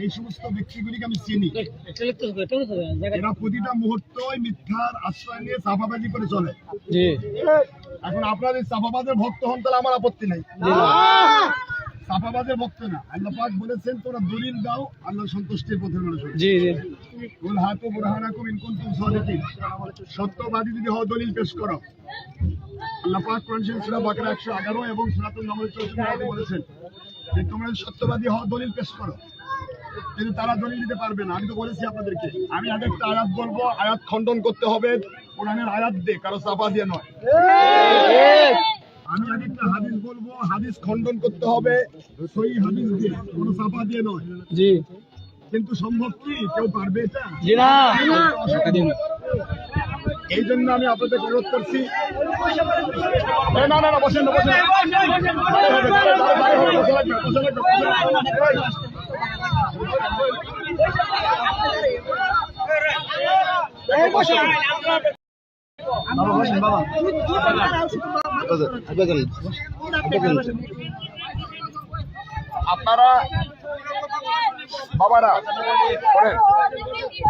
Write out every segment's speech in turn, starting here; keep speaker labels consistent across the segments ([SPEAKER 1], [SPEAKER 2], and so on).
[SPEAKER 1] এই সমস্ত ব্যক্তিগুলিকে আমি চিনি। এরা প্রতিটা মুহূর্তই মিথ্যার আশ্রয় নিয়ে চাপাবাজি করে চলে। এখন আপনার এই চাপাবাজের ভক্ত হন তাহলে আমার আপত্তি নাই। চাপাবাজের ভক্ত না। আল্লাহ পাক বলেছেন তোমরা দলিল দাও আল্লাহ সন্তুষ্টির মানুষ
[SPEAKER 2] জি জি।
[SPEAKER 1] কুল হাতু বুরহানাকুম ইন কুনতুম সাদিকিন সত্যবাদী যদি হও দলিল পেশ করো। আল্লাহ পাক কোরআন শরীফ সূরা বাকারা 111 এবং সূরাতুন নামল 34 বলেছেন যে তোমরা সত্যবাদী হও দলিল পেশ করো। কিন্তু তারা দলিল দিতে পারবে না। আমি তো বলেছি আপনাদেরকে আমি আগে একটা আয়াত বলব আয়াত খণ্ডন করতে হবে কোরআনের আয়াত দিয়ে কারও চাপা দিয়ে নয়। আমি আগে একটা হাদিস বলব হাদিস খণ্ডন করতে হবে সই হাদিস দিয়ে কোনো চাপা দিয়ে নয়।
[SPEAKER 2] জি।
[SPEAKER 1] কিন্তু সম্ভব কি? কেউ পারবে এটা? এই জন্য আমি আপনাদের অনুরোধ করছি। না না না বসেন বসেন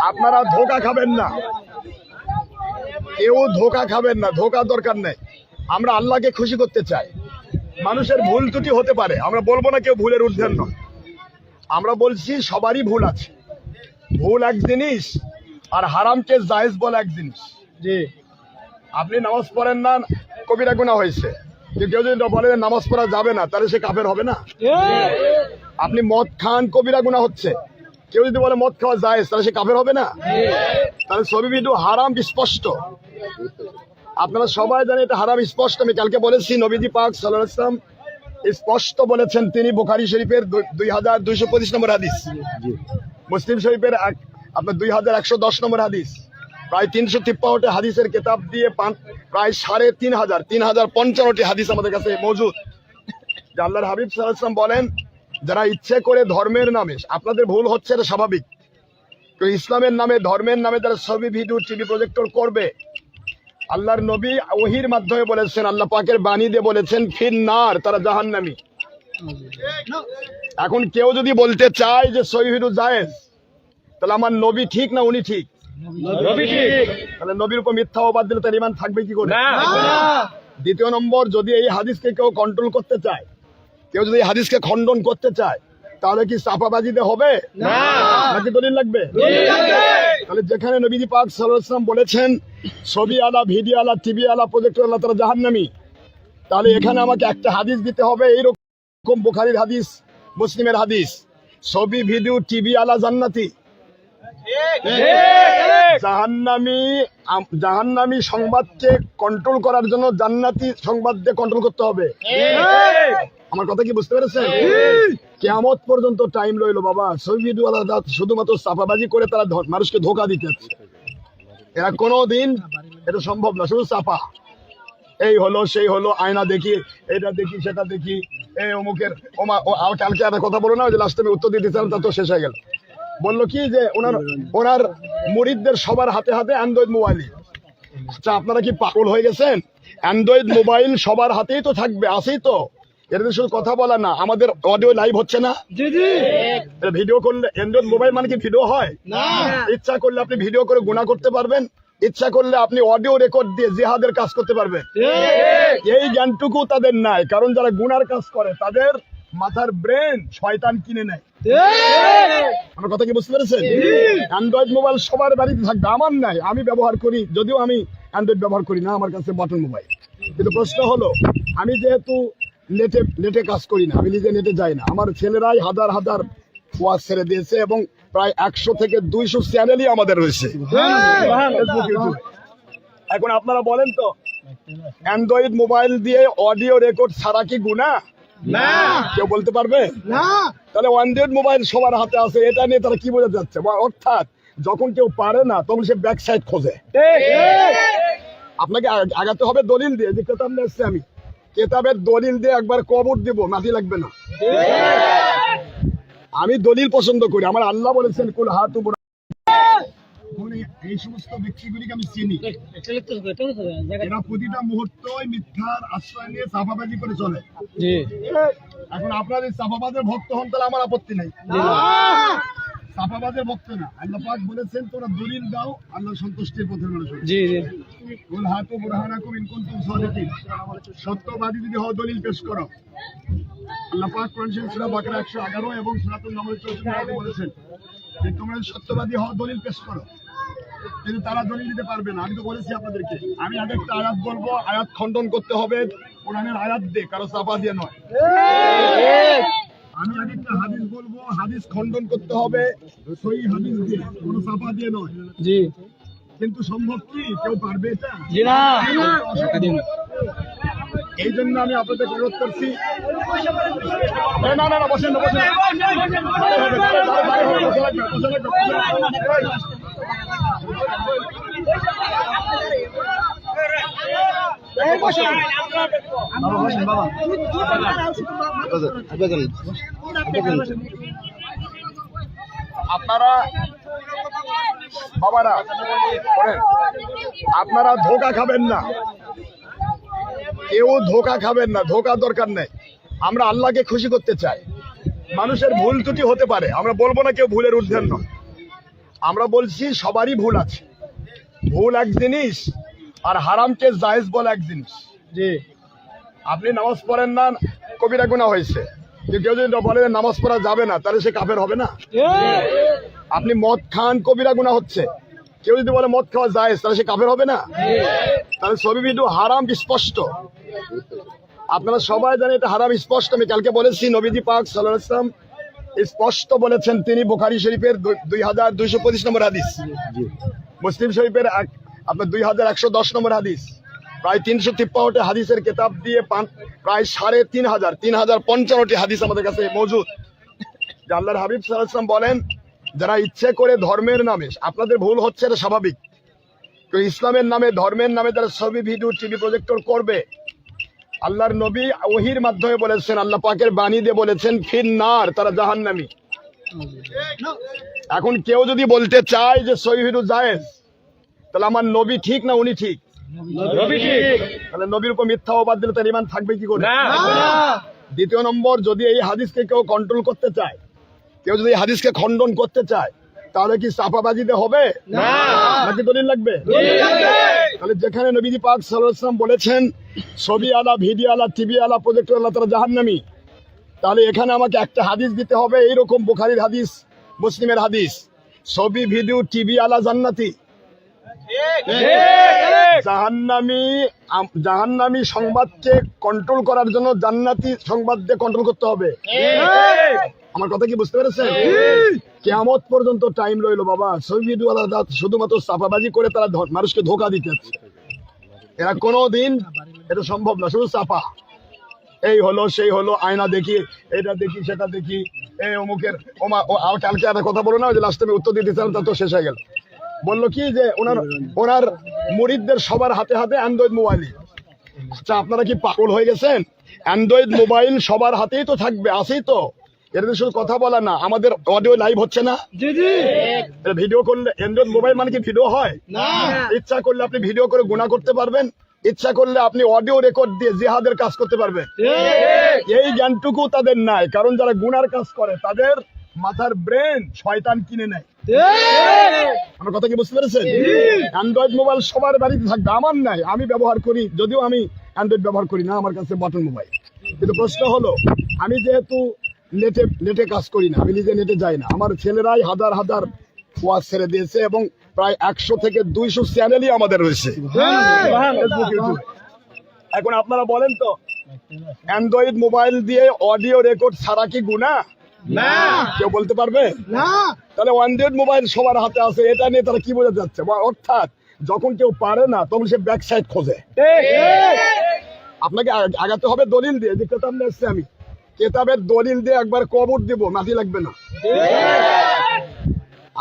[SPEAKER 1] আপনারা ধোকা খাবেন না। কেউ ধোকা খাবেন না, ধোকা দরকার নেই। আমরা আল্লাহকে খুশি করতে চাই। মানুষের ভুল ত্রুটি হতে পারে। আমরা বলব না কেউ ভুলের ঊর্ধ্বের নয়। আমরা বলছি সবারই ভুল আছে। ভুল এক জিনিস আর হারামকে জায়েজ বলে এক জিনিস।
[SPEAKER 2] জি।
[SPEAKER 1] আপনি নামাজ পড়েন না কবিরা গুণা হয়েছে। কিন্তু কেউ যদি বলে নামাজ পড়া যাবে না তাহলে সে কাফের হবে না। আপনি মদ খান কবিরা গুণা হচ্ছে। কেউ যদি বলে মদ খাওয়া যায় তাহলে সে কাফের হবে না। তাহলে ছবি ভিডিও হারাম স্পষ্ট। আপনারা সবাই জানেন এটা হারাম স্পষ্ট। আমি কালকে বলেছি নবীজি পাক সাল্লাহ ইসলাম স্পষ্ট বলেছেন তিনি বোখারি শরীফের দুই- হাজার দুইশো পঁচিশ নম্বর হাদিস। মুসলিম শরীফের এক- আপনার দুই হাজার একশো দশ নম্বর হাদিস। প্রায় তিনশো তিপ্পান্নটি হাদিসের কেতাব দিয়ে প্রায় সাড়ে তিন হাজার তিন হাজার পঞ্চান্নটি হাদিস আমাদের কাছে মজুদ। যে আল্লাহর হাবিব সাল্লাম বলেন যারা ইচ্ছে করে ধর্মের নামে আপনাদের ভুল হচ্ছে এটা স্বাভাবিক। কেউ ইসলামের নামে ধর্মের নামে যারা ছবি ভিডিও টিভি প্রজেক্টর করবে আল্লাহর নবী ওহির মাধ্যমে বলেছেন আল্লাহ পাকের বাণী দিয়ে বলেছেন ফির নার তারা জাহান্নামী। এখন কেউ যদি বলতে চায় যে ভিডিও জায়েজ তাহলে আমার নবী ঠিক না উনি ঠিক?
[SPEAKER 2] নবী ঠিক।
[SPEAKER 1] তাহলে নবীর উপর মিথ্যা অবাদ দিলে তার ইমান থাকবে কি করে? দ্বিতীয় নম্বর যদি এই হাদিসকে কেউ কন্ট্রোল করতে চায় কেউ যদি এই হাদিসকে খণ্ডন করতে চায় তাহলে কি চাপাবাজিতে হবে?
[SPEAKER 2] না।
[SPEAKER 1] নাকি দলিল লাগবে। তাহলে যেখানে নবীজি পাক সাল্লাম বলেছেন, ছবি আলা, ভিডিও আলা, টিভি আলা, প্রজেক্টর আলা, তারা জাহান্নামি। তাহলে এখানে আমাকে একটা হাদিস দিতে হবে, এইরকম বুখারির হাদিস, মুসলিমের হাদিস। ছবি, ভিডিও, টিভি আলা, জান্নাতি। জাহান্নামি জাহান্নামি সংবাদকে কন্ট্রোল করার জন্য জান্নাতি সংবাদ দিয়ে কন্ট্রোল করতে হবে। আমার কথা কি বুঝতে পেরেছেন? কেয়ামত পর্যন্ত টাইম রইল বাবা। সৈবিদওয়ালা শুধুমাত্র চাপাবাজি করে তারা মানুষকে ধোকা দিতে এরা কোনো দিন এটা সম্ভব না শুধু চাপা এই হলো সেই হলো আয়না দেখি এটা দেখি সেটা দেখি। এই অমুকের ওমা ও কালকে একটা কথা বলো না ওই যে লাস্টে আমি উত্তর দিয়ে দিয়েছিলাম তা তো শেষ হয়ে গেল। বলল কি যে ওনার ওনার মুরিদদের সবার হাতে হাতে অ্যান্ড্রয়েড মোবাইল আচ্ছা আপনারা কি পাগল হয়ে গেছেন? অ্যান্ড্রয়েড মোবাইল সবার হাতেই তো থাকবে আছেই তো। এটা শুধু কথা বলা না আমাদের অডিও লাইভ হচ্ছে না? ভিডিও করলে অ্যান্ড্রয়েড মোবাইল মানে কি ভিডিও হয়? ইচ্ছা করলে আপনি ভিডিও করে গুণা করতে পারবেন ইচ্ছা করলে আপনি অডিও রেকর্ড দিয়ে জিহাদের কাজ করতে পারবেন। এই জ্ঞানটুকু তাদের নাই কারণ যারা গুনার কাজ করে তাদের মাথার ব্রেন শয়তান কিনে নেয়। আমার কথা কি বুঝতে পেরেছেন? অ্যান্ড্রয়েড মোবাইল সবার বাড়িতে থাকবে আমার নাই আমি ব্যবহার করি যদিও আমি অ্যান্ড্রয়েড ব্যবহার করি না আমার কাছে বাটন মোবাইল কিন্তু প্রশ্ন হলো আমি যেহেতু নেটে নেটে কাজ করি না আমি নিজে নেটে যাই না। আমার ছেলেরাই হাজার হাজার ওয়াজ ছেড়ে দিয়েছে এবং প্রায় একশো থেকে দুইশো চ্যানেলই আমাদের রয়েছে। এখন আপনারা বলেন তো অ্যান্ড্রয়েড মোবাইল দিয়ে অডিও রেকর্ড ছাড়া কি গুণা
[SPEAKER 2] না।
[SPEAKER 1] কেউ বলতে পারবে?
[SPEAKER 2] না।
[SPEAKER 1] তাহলে অ্যান্ড্রয়েড মোবাইল সবার হাতে আছে এটা নিয়ে তারা কি বোঝাতে যাচ্ছে? অর্থাৎ যখন কেউ পারে না তখন সে ব্যাক সাইড খোঁজে আপনাকে আগাতে হবে দলিল দিয়ে যে কেতাব নিয়ে আমি। কেতাবের দলিল দিয়ে একবার কবর দিব মাটি লাগবে না। আমি দলিল পছন্দ করি। আমার আল্লাহ বলেছেন কুল হাত এই সমস্ত ব্যক্তিগুলিকে আমি চিনি। এরা প্রতিটা মুহূর্তই মিথ্যার আশ্রয় নিয়ে চাপাবাজি করে চলে। এখন আপনার এই চাপাবাজের ভক্ত হন তাহলে আমার আপত্তি নেই। চাপাবাজের ভক্ত না। আল্লাহ পাক বলেছেন তোরা দলিল দাও আল্লাহ সন্তুষ্টির পথের মানুষ।
[SPEAKER 2] জি জি।
[SPEAKER 1] কুল হাতু বুরহানাকুম ইন কুনতুম সাদিকিন। সত্যবাদী যদি হও দলিল পেশ করো। আল্লাহ পাক কোরআন শরীফ সূরা বাকারা 111 এবং সূরাতুল নামল 34 আয়াতে বলেছেন যে তোমরা সত্যবাদী হও দলিল পেশ করো। কিন্তু তারা দলিল দিতে পারবে না। আমি তো বলেছি আপনাদেরকে আমি আগে একটা আয়াত বলব। আয়াত খণ্ডন করতে হবে। কোরআনের আয়াত দিয়ে কারও চাপা দিয়ে নয়। আমি আগে একটা হাদিস বলব হাদিস খণ্ডন করতে হবে সই হাদিস দিয়ে কোনো চাপা দিয়ে নয়।
[SPEAKER 2] জি।
[SPEAKER 1] কিন্তু সম্ভব কি? কেউ পারবে এটা?
[SPEAKER 2] জি না।
[SPEAKER 1] এই জন্য আমি আপনাদের অনুরোধ করছি। না না না বসেন না বসেন আপনারা বাবারা আপনারা ধোকা খাবেন না। কেউ ধোকা খাবেন না ধোকা দরকার নেই। আমরা আল্লাহকে খুশি করতে চাই। মানুষের ভুল ত্রুটি হতে পারে। আমরা বলব না কেউ ভুলের ঊর্ধ্বের নয়। আমরা বলছি সবারই ভুল আছে। ভুল এক জিনিস আর হারামকে জায়েজ বলে এক জিনিস।
[SPEAKER 2] জি।
[SPEAKER 1] আপনি নামাজ পড়েন না কবিরা গুণা হয়েছে। যে কেউ যদি বলে নামাজ পড়া যাবে না তাহলে সে কাফের হবে না। আপনি মদ খান কবিরা গুণা হচ্ছে। কেউ যদি বলে মদ খাওয়া যায় তাহলে সে কাফের হবে না। তাহলে ছবি ভিডিও হারাম স্পষ্ট? আপনারা সবাই জানেন এটা হারাম স্পষ্ট। আমি কালকে বলেছি নবীজি পাক সাল্লাহ ইসলাম স্পষ্ট বলেছেন তিনি বোখারি শরীফের দুই- হাজার দুইশো পঁচিশ নম্বর হাদিস। মুসলিম শরীফের আপনার দুই হাজার একশো দশ নম্বর হাদিস। প্রায় তিনশো তিপ্পান্নটি হাদিসের কেতাব দিয়ে প্রায় সাড়ে তিন হাজার তিন হাজার পঞ্চান্নটি হাদিস আমাদের কাছে মজুদ। যে আল্লাহর হাবিব সাল্লাম বলেন, যারা ইচ্ছে করে ধর্মের নামে, আপনাদের ভুল হচ্ছে এটা স্বাভাবিক। তো ইসলামের নামে, ধর্মের নামে তারা ছবি, ভিডিও, টিভি প্রজেক্টর করবে। আল্লাহর নবী ওহির মাধ্যমে বলেছেন, আল্লাহ পাকের বাণী দিয়ে বলেছেন, ফির নার, তারা জাহান্নামী। এখন কেউ যদি বলতে চায় যে ছবি ভিডিও জায়েজ তাহলে আমার নবী ঠিক না উনি ঠিক?
[SPEAKER 2] রবি ঠিক।
[SPEAKER 1] তাহলে নবীর উপর মিথ্যা অবাদ দিলে তার ইমান থাকবে কি করে? দ্বিতীয় নম্বর যদি এই হাদিসকে কেউ কন্ট্রোল করতে চায় কেউ যদি এই হাদিসকে খণ্ডন করতে চায় তাহলে কি চাপাবাজিতে হবে?
[SPEAKER 2] না।
[SPEAKER 1] নাকি দলিল লাগবে? তাহলে যেখানে নবীজি পাক সাল্লাম বলেছেন ছবি আলা ভিডিও আলা টিভি আলা প্রজেক্টর আলা তারা জাহান্নামি। তাহলে এখানে আমাকে একটা হাদিস দিতে হবে এইরকম বুখারির হাদিস মুসলিমের হাদিস। ছবি ভিডিও টিভি আলা জান্নাতি। জাহান্নামি জাহান্নামি সংবাদকে কন্ট্রোল করার জন্য জান্নাতি সংবাদ দিয়ে কন্ট্রোল করতে হবে। আমার কথা কি বুঝতে পেরেছেন? কেমত পর্যন্ত টাইম রইল বাবা। শুধুমাত্র চাপাবাজি করে তারা মানুষকে ধোকা দিতে। এরা কোনোদিন এটা সম্ভব না শুধু চাপা এই হলো সেই হলো আয়না দেখি এটা দেখি সেটা দেখি। এই অমুকের ওমা আর কালকে একটা কথা বলো না ওই যে লাস্টে আমি উত্তর দিতেছিলাম তা তো শেষ হয়ে গেল। বলল কি যে ওনার ওনার মুরিদদের সবার হাতে হাতে অ্যান্ড্রয়েড মোবাইলই আচ্ছা আপনারা কি পাগল হয়ে গেছেন? অ্যান্ড্রয়েড মোবাইল সবার হাতেই তো থাকবে আছেই তো। এটা শুধু কথা বলা না আমাদের অডিও লাইভ হচ্ছে না? ভিডিও করলে অ্যান্ড্রয়েড মোবাইল মানে কি ভিডিও হয়?
[SPEAKER 2] না।
[SPEAKER 1] ইচ্ছা করলে আপনি ভিডিও করে গুণা করতে পারবেন ইচ্ছা করলে আপনি অডিও রেকর্ড দিয়ে জিহাদের কাজ করতে পারবেন। এই জ্ঞানটুকু তাদের নাই কারণ যারা গুনার কাজ করে তাদের মাথার ব্রেন শয়তান কিনে নেয়। আমার কথা কি বুঝতে পেরেছেন? অ্যান্ড্রয়েড মোবাইল সবার বাড়িতে থাকবে আমার নাই আমি ব্যবহার করি যদিও আমি অ্যান্ড্রয়েড ব্যবহার করি না আমার কাছে বাটন মোবাইল কিন্তু প্রশ্ন হলো আমি যেহেতু নেটে নেটে কাজ করি না আমি নিজে নেটে যাই না আমার ছেলেরাই হাজার হাজার ওয়াজ ছেড়ে দিয়েছে এবং প্রায় একশো থেকে দুইশো চ্যানেলই আমাদের রয়েছে। এখন আপনারা বলেন তো অ্যান্ড্রয়েড মোবাইল দিয়ে অডিও রেকর্ড ছাড়া কি গুণা
[SPEAKER 2] না।
[SPEAKER 1] কেউ বলতে পারবে? না। তাহলে অ্যান্ড্রয়েড মোবাইল সবার হাতে আছে এটা নিয়ে তারা কি বোঝাতে যাচ্ছে? অর্থাৎ যখন কেউ পারে না তখন সে ব্যাক সাইড খোঁজে। আপনাকে আগাতে হবে দলিল দিয়ে যে কেতাব নিয়ে এসছি আমি। কেতাবের দলিল দিয়ে একবার কবর দিব মাটি লাগবে না।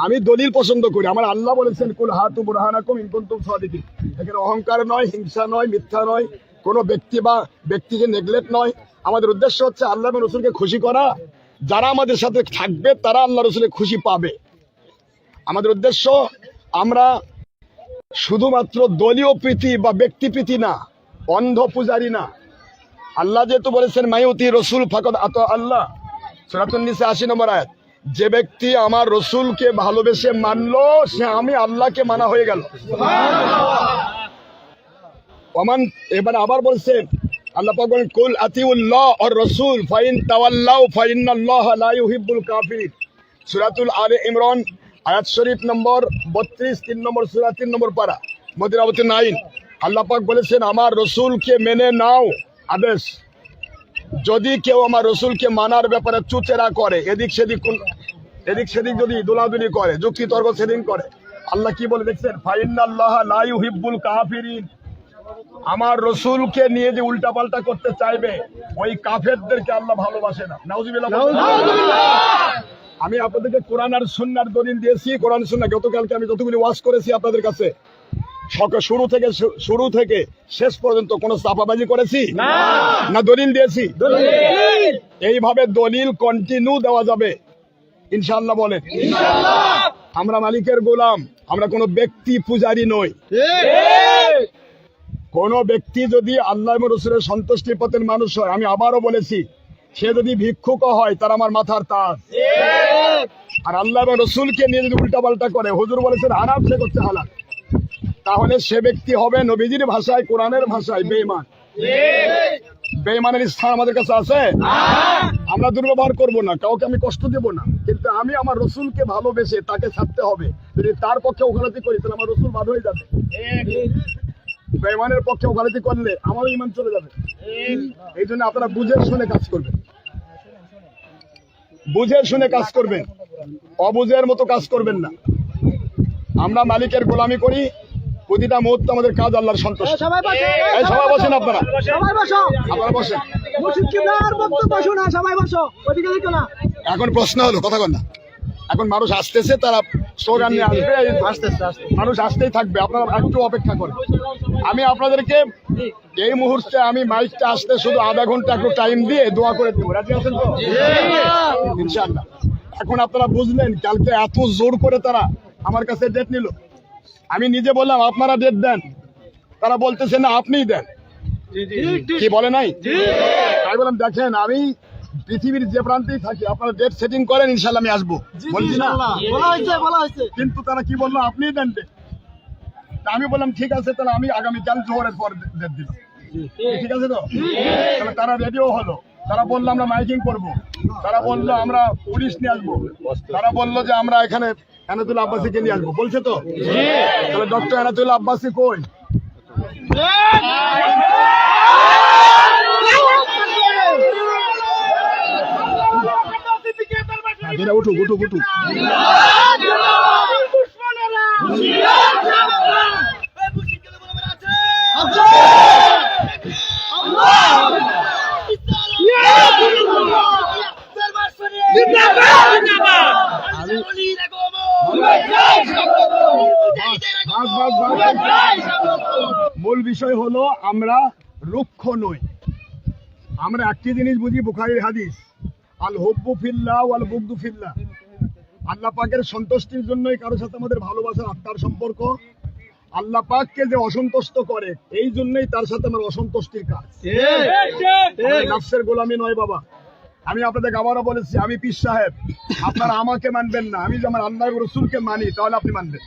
[SPEAKER 1] আমি দলিল পছন্দ করি। আমার আল্লাহ বলেছেন কুল হাতু বুরহানাকুম ইন কুনতুম সাদিকিন। এখানে অহংকার নয় হিংসা নয় মিথ্যা নয়। কোনো ব্যক্তি বা ব্যক্তিকে নেগলেক্ট নয়। আমাদের উদ্দেশ্য হচ্ছে আল্লাহ রসুলকে খুশি করা। যারা আমাদের সাথে থাকবে তারা আল্লাহ রসুলের খুশি পাবে। আমাদের উদ্দেশ্য আমরা শুধুমাত্র দলীয় প্রীতি বা ব্যক্তি প্রীতি না অন্ধ পূজারি না। আল্লাহ যেহেতু বলেছেন মাইউতি রসুল ফাকত আত আল্লাহ। সুরাতুন্নিসে আশি নম্বর আয়াত যে ব্যক্তি আমার রসুলকে ভালোবেসে মানলো সে আমি আল্লাহকে মানা হয়ে গেল। এবার আবার বলছেন আল্লাহ পাক বলেন, কুল আতিউল্লাহ আর রসুল, ফাইন তাওয়াল্লাউ, ফাইন্নাল্লাহ লা ইউহিব্বুল কাফিরিন। সূরাতুল আলে ইমরান, আয়াত শরীফ নম্বর 32 তিন নম্বর সূরা, তিন নম্বর পারা, মদিনাবতী নাইন। আল্লাহ পাক বলেছেন, আমার রসুলকে মেনে নাও। আদেশ, যদি কেউ আমার রসুলকে মানার ব্যাপারে চুচেরা করে, এদিক সেদিক এদিক সেদিক যদি দোলাদুলি করে, যুক্তি তর্ক সেদিন করে। আল্লাহ কি বলে দেখছেন? ফাইনাল্লাহ লা ইউহিব্বুল কাফিরিন। আমার রসুলকে নিয়ে যে উল্টাপাল্টা করতে চাইবে ওই কাফেরদেরকে আল্লাহ ভালোবাসে না। নাউজুবিল্লাহ। আমি আপনাদেরকে কোরআন আর সুন্নার দলিল দিয়েছি কোরআন সুন্না গতকালকে আমি যতগুলি ওয়াজ করেছি আপনাদের কাছে শুরু থেকে শুরু থেকে শেষ পর্যন্ত কোনো চাপাবাজি করেছি? না। দলিল দিয়েছি? এইভাবে দলিল কন্টিনিউ দেওয়া যাবে। ইনশাআল্লাহ বলেন। আমরা মালিকের গোলাম আমরা কোনো ব্যক্তি পূজারি নই। কোন ব্যক্তি যদি আল্লাহ রসুলের সন্তুষ্টি পথের মানুষ হয়, আমি আবারও বলেছি, সে যদি ভিক্ষুক হয়, তার আমার মাথার তাজ। আর আল্লাহ রসুলকে নিয়ে যদি উল্টাপাল্টা করে, হুজুর বলেছেন আরাম সে করছে হালাল। তাহলে সে ব্যক্তি হবে নবীজির ভাষায়, কোরআনের ভাষায় বেঈমান। বেঈমানের স্থান আমাদের কাছে আছে? আমরা দুর্ব্যবহার করব না, কাউকে আমি কষ্ট দেব না। কিন্তু আমি আমার রসুলকে ভালোবেসে তাকে ছাড়তে হবে। যদি তার পক্ষে ওখালাতি করি, তাহলে আমার রসুল বাদ হয়ে যাবে। বেঈমানের পক্ষে ওখালাতি করলে আমারও ইমান চলে যাবে। এই জন্য আপনারা বুঝে শুনে কাজ করবেন। বুঝে শুনে কাজ করবেন। অবুঝের মতো কাজ করবেন না। আমরা মালিকের গোলামি করি প্রতিটা মুহূর্তে আমাদের কাজ আল্লাহর সন্তোষ
[SPEAKER 3] সবাই
[SPEAKER 1] বসেন। আপনারা।
[SPEAKER 3] সবাই বসো।
[SPEAKER 1] আপনারা বসেন। এখন প্রশ্ন হলো কথা কন না। এখন মানুষ আসতেছে তারা স্লোগান নিয়ে আসবে এই মানুষ আসতেই থাকবে। আপনারা একটু অপেক্ষা করেন। আমি আপনাদেরকে এই মুহূর্তে আমি মাইকটা আসতে শুধু আধা ঘণ্টা একটু টাইম দিয়ে দোয়া করে দেবো। রাজি আছেন তো? ইনশাআল্লাহ। এখন আপনারা বুঝলেন কালকে এত জোর করে তারা আমার কাছে ডেট নিল। আমি নিজে বললাম আপনারা ডেট দেন। তারা বলতেছে না আপনিই দেন। কি বলে নাই? তাই বললাম দেখেন আমি পৃথিবীর যে প্রান্তেই থাকি আপনারা ডেট সেটিং করেন ইনশাল্লাহ আমি আসব। বলছি না? কিন্তু তারা কি বলল? আপনিই দেন। আমি বললাম ঠিক আছে তাহলে আমি আগামীকাল জোহরের পর ডেট দিলাম। ঠিক আছে তো? তাহলে তারা রেডিও হলো। তারা বলল আমরা মাইকিং করব। তারা বলল আমরা পুলিশ নিয়ে আসব। তারা বলল যে আমরা এখানে এনাতুল আব্বাসীকে নিয়ে আসব। বলছে তো? তাহলে ডক্টর এনাতুল আব্বাসী কই? এরা উঠুক উঠুক। মূল বিষয় হলো আমরা রুক্ষ নই আমরা একটি জিনিস বুঝি, বুখারির হাদিস আল হব্বু ফিল্লাহ আল বুগদু ফিল্লাহ। আল্লাহ পাকের সন্তুষ্টির জন্যই কারোর সাথে আমাদের ভালোবাসার আত্মার সম্পর্ক। আল্লাহ পাককে যে অসন্তুষ্ট করে এই জন্যই তার সাথে আমার অসন্তুষ্টির কাজ। নাফসের গোলামি নয় বাবা। আমি আপনাদের আবারও বলেছি আমি পীর সাহেব। আপনারা আমাকে মানবেন না। আমি যে আমার আল্লাহ রসুলকে মানি তাহলে আপনি মানবেন।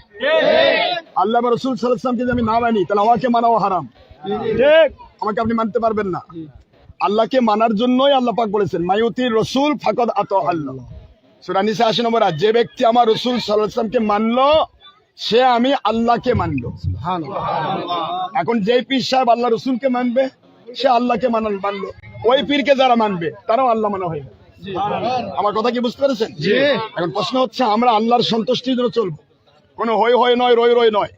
[SPEAKER 1] আল্লাহ রসুল সাল্লামকে যদি আমি না মানি তাহলে আমাকে মানাও হারাম। আমাকে আপনি মানতে পারবেন না। আল্লাহকে মানার জন্যই আল্লাহ পাক বলেছেন মায়ুতি রসুল ফাকদ আত আল্লাহ সুরানিসা আশি নম্বর যে ব্যক্তি আমার রসুল সাল্লামকে মানলো সে আমি আল্লাহকে মানলো এখন যে পীর সাহেব আল্লাহ রসুলকে মানবে সে আল্লাহকে মানাল মানলো। ওই পীরকে যারা মানবে তারাও আল্লাহ মানা হয়ে আমার কথা কি বুঝতে পেরেছেন? এখন প্রশ্ন হচ্ছে আমরা আল্লাহর সন্তুষ্টির জন্য চলবো? কোনো হই হই নয় রই রই নয়।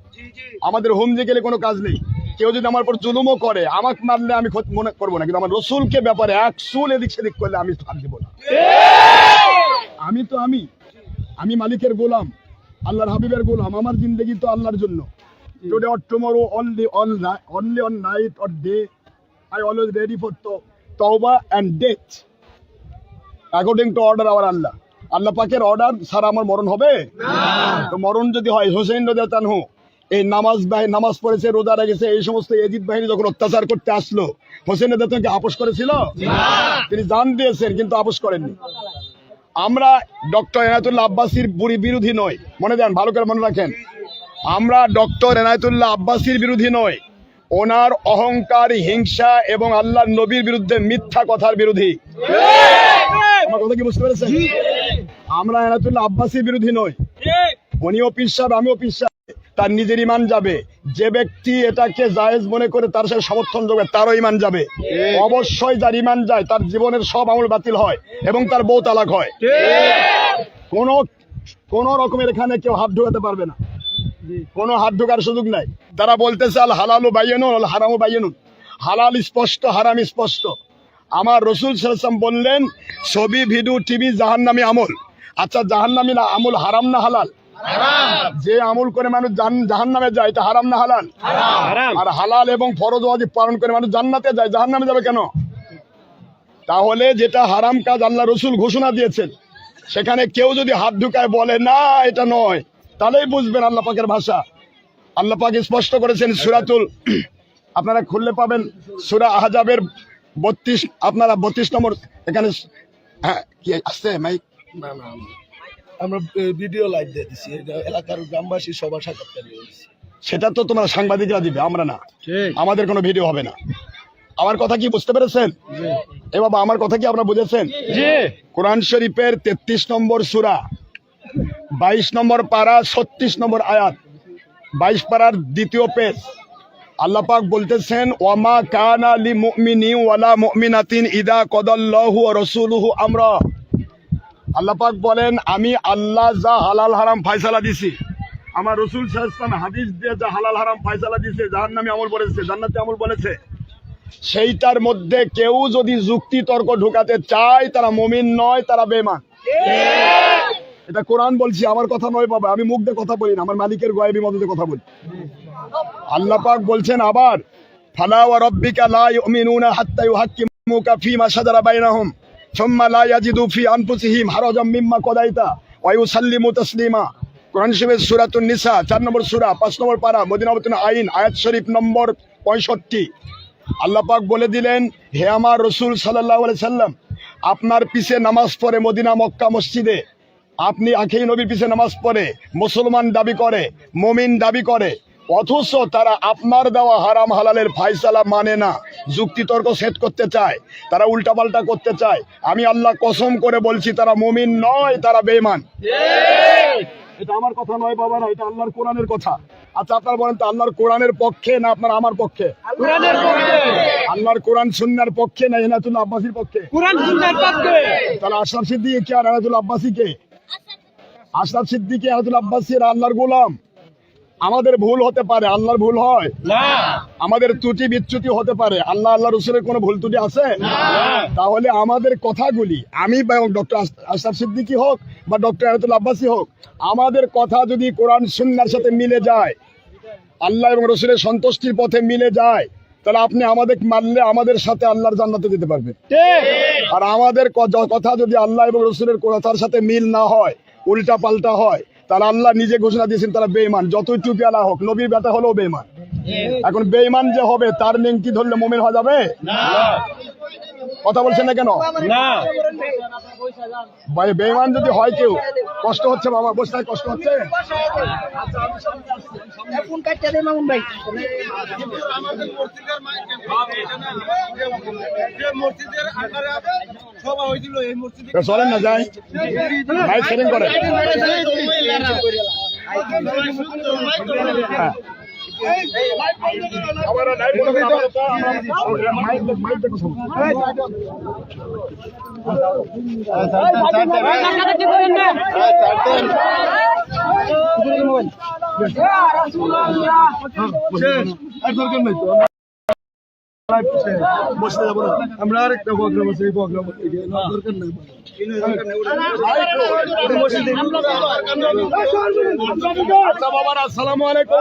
[SPEAKER 1] আমাদের হোম যে গেলে কোনো কাজ নেই। কেউ যদি আমার উপর জুলুমও করে আমাকে মারলে আমি মনে করব না কিন্তু আমার রসুলকে ব্যাপারে এক চুল এদিক সেদিক করলে আমি ছাড় দিব না। আমি তো আমি। আমি মালিকের গোলাম আল্লাহর হাবিবের গোলাম আমার জিন্দগি তো আল্লাহর জন্য। Today or tomorrow only on only on night or day I always ready for তওবা and death according to order our Allah Allah পাকের অর্ডার সারা আমার মরণ হবে? তো মরণ যদি হয় হোসেন রাজু এই নামাজ নামাজ পড়েছে রোজা রেখেছে এই সমস্ত এজিদ বাহিনী যখন অত্যাচার করতে আসলো হোসেন রাজু আপোষ করেছিল? তিনি জান দিয়েছেন কিন্তু আপোষ করেননি। আমরা ডক্টর এনায়তুল্লাহ আব্বাসির বুড়ি বিরোধী নই। মনে দেন ভালো করে মনে রাখেন। আমরা ডক্টর এনায়তুল্লাহ আব্বাসির বিরোধী নই। ওনার অহংকার হিংসা এবং আল্লাহ নবীর বিরুদ্ধে মিথ্যা কথার বিরোধী। আমার কথা কি বুঝতে পেরেছেন? আমরা এনায়তুল্লাহ আব্বাসির বিরোধী নই। উনিও পিসাব আমিও পিসাব তার নিজের ইমান যাবে। যে ব্যক্তি এটাকে জায়েজ মনে করে তার সাথে সমর্থন যোগে তারও ইমান যাবে। অবশ্যই যার ইমান যায় তার জীবনের সব আমল বাতিল হয় এবং তার বউ তালাক হয়। কোন কোন রকমের এখানে কেউ হাত ঢোকাতে পারবে না। কোনো হাত ঢোকার সুযোগ নাই। তারা বলতেছে আল হালালু বাইয়েনুন আল হারামু বাইয়েনুন। হালাল স্পষ্ট হারাম স্পষ্ট। আমার রসুল সাল্লাম বললেন ছবি ভিডিও টিভি জাহান্নামী আমল। আচ্ছা জাহান্নামী না আমল হারাম না হালাল? যে আমল করে মানুষ জাহান নামে যায় এটা হারাম না হালাল? আর হালাল এবং ফরজ ওয়াজিব পালন করে মানুষ জান্নাতে যায় জাহান নামে যাবে কেন? তাহলে যেটা হারাম কাজ আল্লাহ রসুল ঘোষণা দিয়েছেন সেখানে কেউ যদি হাত ঢুকায় বলে না এটা নয় তাহলেই বুঝবেন আল্লাহ পাকের ভাষা। আল্লাহ পাক স্পষ্ট করেছেন সুরাতুল আপনারা খুললে পাবেন সুরা আহজাবের বত্রিশ আপনারা বত্রিশ নম্বর এখানে হ্যাঁ কি আসছে মাইক?
[SPEAKER 4] না না। আমরা ভিডিও লাইভ দিয়ে দিছি। এলাকার গ্রামবাসী সবার সাক্ষাৎকার নিয়ে দিছি
[SPEAKER 1] সেটা তো তোমার সাংবাদিকরা দিবে আমরা না। আমাদের কোনো ভিডিও হবে না। আমার কথা কি বুঝতে পেরেছেন? এ বাবা আমার কথা কি আপনারা বুঝেছেন? কোরআন শরীফের তেত্রিশ নম্বর সুরা বাইশ নম্বর পারা ছত্রিশ নম্বর আয়াত বাইশ পারার দ্বিতীয় পেজ। আল্লাহ পাক বলতেছেন ওয়ামা কানা লি মুমিনি ওয়ালা মুমিনাতিন ইদা কদাল্লাহু ওয়া রাসূলুহু আমরা। আল্লাহ পাক বলেন, আমি আল্লাহ যা হালাল হারাম ফয়সালা দিছি। আমার রসুল সাল্লাল্লাহু হাদিস দিয়ে যা হালাল হারাম ফয়সালা দিছে, জাহান্নামী আমল বলেছে, জান্নাতি আমল বলেছে। সেইটার মধ্যে কেউ যদি যুক্তি তর্ক ঢুকাতে চায়, তারা মমিন নয়, তারা বেমান এটা কোরআন বলছি, আমার কথা নয় বাবা, আমি মুখ দিয়ে কথা বলি না, আমার মালিকের গয়েবী মধ্যে কথা বলি। আল্লাহ পাক বলছেন আবার, ফালা ওয়া রাব্বিকা লা ইউমিনুনা হাত্তা ইউহাক্কিমুকা ফীমা শাজারা বাইনাহুম। আনফুসিহিম মিম্মা কদাইতা ওয়া ইউসাল্লিমু তাসলিমা কোরআন শরীফের সূরাতুন নিসা 4 নম্বর সূরা 5 নম্বর মদিনাবতুন আইন শরীফ নম্বর 65 আল্লাহ বলে দিলেন, হে আমার রসুল সাল্লাম, আপনার পিছে নামাজ পড়ে মদিনা, মক্কা, মসজিদে। আপনি আখেই নবীর পিছে নামাজ পড়ে, মুসলমান দাবি করে, মমিন দাবি করে অথচ তারা আপনার দেওয়া হারাম হালালের ফাইসালা মানে না। যুক্তি তর্ক সেট করতে চায় তারা উল্টাপাল্টা করতে চায়। আমি আল্লাহ কসম করে বলছি তারা মমিন নয় তারা বেমান এটা আমার কথা নয় বাবা না এটা আল্লাহর কোরআনের কথা। আচ্ছা আপনারা বলেন তো আল্লাহর কোরআনের পক্ষে না আপনার আমার পক্ষে? আল্লাহর কোরআন সুন্নার পক্ষে না এনাতুল্লাহ আব্বাসির পক্ষে?
[SPEAKER 2] কোরআন সুন্নাহর পক্ষে।
[SPEAKER 1] তাহলে আশরাফ সিদ্দিকি কে আর এনাতুল্লাহ আব্বাসি কে আশরাফ সিদ্দিকি এনাতুল্লাহ আব্বাসী এরা আল্লাহর গোলাম। আমাদের ভুল হতে পারে আল্লাহর ভুল হয়।
[SPEAKER 2] না।
[SPEAKER 1] আমাদের ত্রুটি বিচ্যুতি হতে পারে আল্লাহ আল্লাহ রসুলের কোনো ভুল ত্রুটি আছে? তাহলে আমাদের কথাগুলি আমি ডক্টর আশরাফ সিদ্দিকি হোক বা ডক্টর এনাতুল্লাহ আব্বাসি হোক আমাদের কথা যদি কোরআন সুন্নার সাথে মিলে যায় আল্লাহ এবং রসুলের সন্তুষ্টির পথে মিলে যায় তাহলে আপনি আমাদের মানলে আমাদের সাথে আল্লাহর জান্নাতে যেতে পারবেন। আর আমাদের কথা যদি আল্লাহ এবং রসুলের কথার সাথে মিল না হয় উল্টা পাল্টা হয় তাহলে আল্লাহ নিজে ঘোষণা দিয়েছেন তারা বেইমান যতই টুপি আলা হোক নবীর ব্যথা হলেও বেইমান এখন বেইমান যে হবে তার নেংটি ধরলে মোমেন হওয়া যাবে? কথা বলছেন না কেন?
[SPEAKER 2] না।
[SPEAKER 1] ভাই বেইমান যদি হয় কেউ কষ্ট হচ্ছে বাবা বসে কষ্ট হচ্ছে?
[SPEAKER 3] ফোন কাটতে দে মামুন ভাই
[SPEAKER 1] চলেন না যাই। ভাই সেটিং করেন। হ্যাঁ। আমরা লাইভ করবেন, আমরা তো- আমরা- মাইক দেখ- মাইক দেখো সব। বসতে যাব না
[SPEAKER 4] প্রোগ্রাম আছে
[SPEAKER 1] আসসালামু আলাইকুম